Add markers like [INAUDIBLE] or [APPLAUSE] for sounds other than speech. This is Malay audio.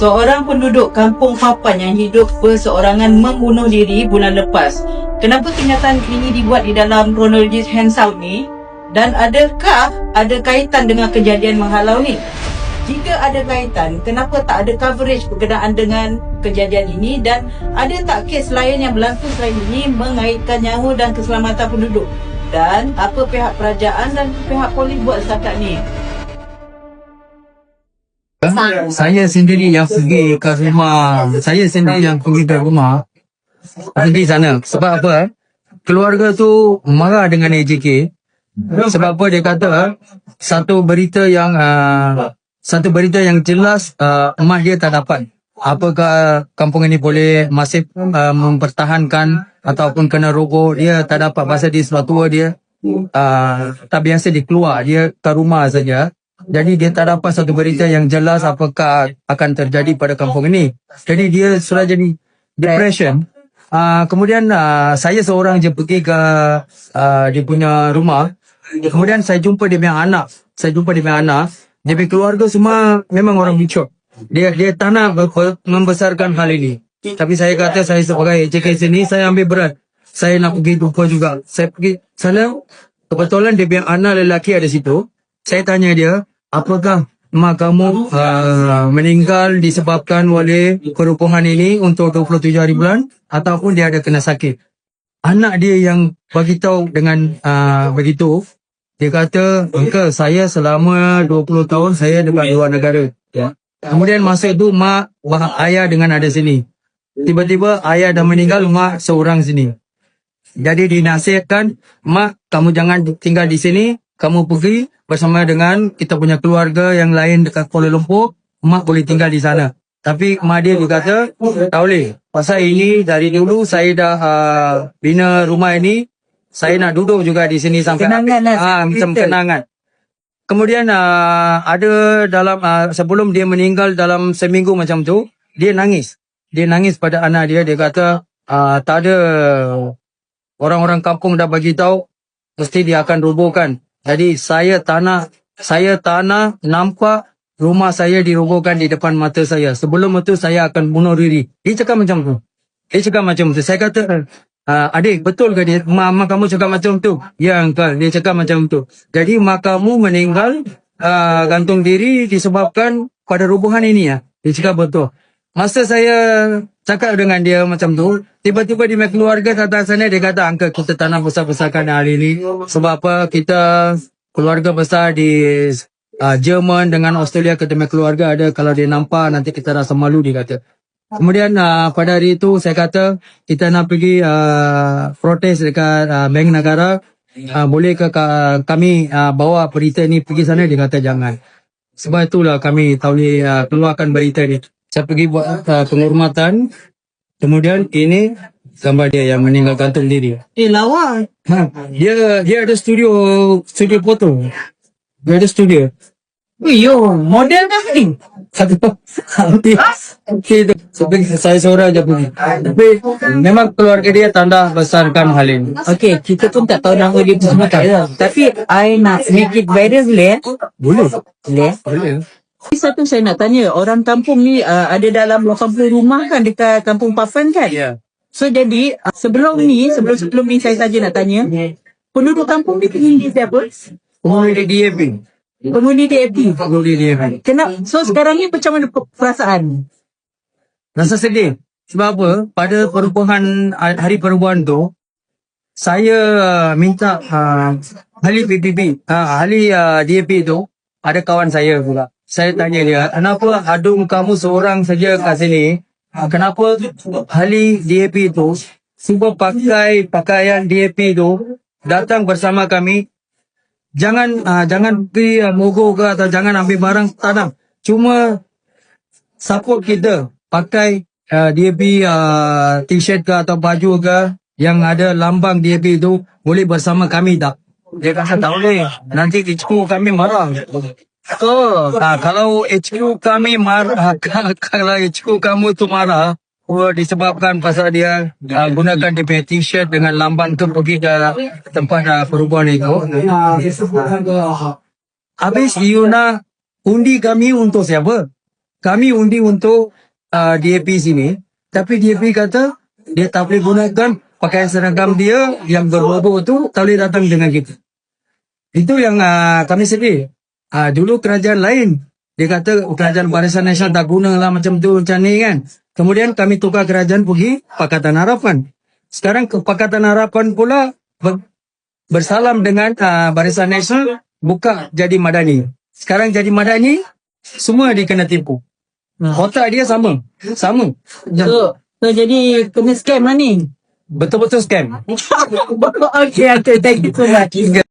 Seorang penduduk kampung Papan yang hidup berseorangan membunuh diri bulan lepas. Kenapa kenyataan ini dibuat di dalam kronologi handout ni? Dan adakah ada kaitan dengan kejadian menghalau ni? Jika ada kaitan, kenapa tak ada coverage berkenaan dengan kejadian ini dan ada tak kes lain yang berlaku selain ini mengaitkan nyawa dan keselamatan penduduk? Dan apa pihak kerajaan dan pihak polis buat setakat ni? Saya sendiri yang pergi ke rumah. Saya sendiri yang pergi ke rumah. Pergi sana. Sebab apa? Keluarga tu marah dengan AJK. Sebab apa dia kata satu berita yang uh, satu berita yang jelas uh, emak dia tak dapat. Apakah kampung ini boleh masih uh, mempertahankan ataupun kena roboh dia tak dapat pasal dia sebab tua dia uh, tak biasa dia keluar dia ke rumah saja jadi dia tak dapat satu berita yang jelas apakah akan terjadi pada kampung ini. Jadi dia sudah jadi depression. Uh, kemudian uh, saya seorang je pergi ke uh, dia punya rumah. Kemudian saya jumpa dia punya anak. Saya jumpa dia punya anak. Dia punya keluarga semua memang orang bicok. Dia dia tak nak membesarkan hal ini. Tapi saya kata saya sebagai HK sini saya ambil berat. Saya nak pergi jumpa juga. Saya pergi sana. Kebetulan dia punya anak lelaki ada situ. Saya tanya dia, apakah mak kamu uh, meninggal disebabkan oleh kerupuhan ini untuk 27 hari bulan ataupun dia ada kena sakit. Anak dia yang bagi tahu dengan uh, begitu, dia kata, "Uncle, saya selama 20 tahun saya dekat luar negara." Ya. Kemudian masa itu mak bah, ayah dengan ada sini. Tiba-tiba ayah dah meninggal, mak seorang sini. Jadi dinasihatkan, mak kamu jangan tinggal di sini, kamu pergi bersama dengan kita punya keluarga yang lain dekat Kuala Lumpur, mak boleh tinggal di sana. Tapi mak dia dia kata, tak boleh. Pasal ini dari dulu saya dah uh, bina rumah ini, saya nak duduk juga di sini sampai Kenangan lah, Ah, macam kenangan. Kemudian uh, ada dalam uh, sebelum dia meninggal dalam seminggu macam tu, dia nangis. Dia nangis pada anak dia, dia kata uh, tak ada orang-orang kampung dah bagi tahu mesti dia akan robohkan. Jadi saya tanah saya tanah nampak rumah saya dirobohkan di depan mata saya. Sebelum itu saya akan bunuh diri. Dia cakap macam tu. Dia cakap macam tu. Saya kata, uh, adik betul ke dia? Mama kamu cakap macam tu? Ya uncle, dia cakap macam tu. Jadi mak kamu meninggal uh, gantung diri disebabkan pada rubuhan ini ya. Dia cakap betul. Masa saya cakap dengan dia macam tu, tiba-tiba punya keluarga datang sana, dia kata, Uncle, kita tak nak besar-besarkan hari ini. Sebab apa, kita keluarga besar di uh, Jerman dengan Australia, kita keluarga ada, kalau dia nampak, nanti kita rasa malu, dia kata. Kemudian uh, pada hari itu, saya kata, kita nak pergi uh, protes dekat uh, Bank Negara, uh, boleh ke ka- kami uh, bawa berita ni pergi sana, dia kata jangan. Sebab itulah kami tak boleh uh, keluarkan berita ni. Saya pergi buat uh, penghormatan. Kemudian ini gambar dia yang meninggal gantung diri. Eh lawa. Ha, dia dia ada studio studio foto. Dia ada studio. Yo, model kan ni? Satu [LAUGHS] Okey. Okey tu. Sampai saya seorang je pergi. Tapi memang keluarga dia tanda besarkan hal ini. Okay, kita pun tak tahu nama dia tu semua tak tahu. Tapi I nak make it better boleh? Boleh. Boleh. Boleh. Satu saya nak tanya, orang kampung ni uh, ada dalam 80 rumah kan dekat kampung Pafan kan? Ya. So jadi uh, sebelum ni, sebelum sebelum ni saya saja nak tanya, penduduk kampung ni penghuni siapa? Penghuni DAP. Penghuni DAP. Penghuni DAP. Kenapa? So sekarang ni macam mana pe- perasaan? Rasa sedih. Sebab apa? Pada perubahan hari perubahan tu, saya uh, minta uh, ahli PPP, uh, ahli uh, DAP tu, ada kawan saya pula. Saya tanya dia, kenapa adung kamu seorang saja kat sini? Kenapa ahli DAP tu semua pakai pakaian DAP tu datang bersama kami jangan uh, jangan pergi uh, mogok ke atau jangan ambil barang tanam. Cuma support kita pakai uh, DAP uh, t-shirt ke atau baju ke yang ada lambang DAP itu boleh bersama kami tak? Dia kata tak boleh. Nanti HQ kami marah. So, uh, kalau HQ kami marah, [LAUGHS] kalau HQ kamu tu marah, oh, disebabkan pasal dia uh, gunakan dia punya t-shirt dengan lambang tu pergi ke tempat uh, perubahan itu. Habis you nak undi kami untuk siapa? kami undi untuk uh, DAP sini. Tapi DAP kata dia tak boleh gunakan pakaian seragam dia yang berlogo tu tak boleh datang dengan kita. Itu yang uh, kami sedih uh, dulu kerajaan lain dia kata kerajaan Barisan Nasional tak guna lah macam tu macam ni kan kemudian kami tukar kerajaan pergi Pakatan Harapan sekarang ke Pakatan Harapan pula ber, bersalam dengan uh, Barisan Nasional buka jadi Madani sekarang jadi Madani semua dia kena tipu Otak dia sama. Sama. So, so jadi kena scam lah ni. Betul-betul scam. [LAUGHS] okay, okay. Thank you so much.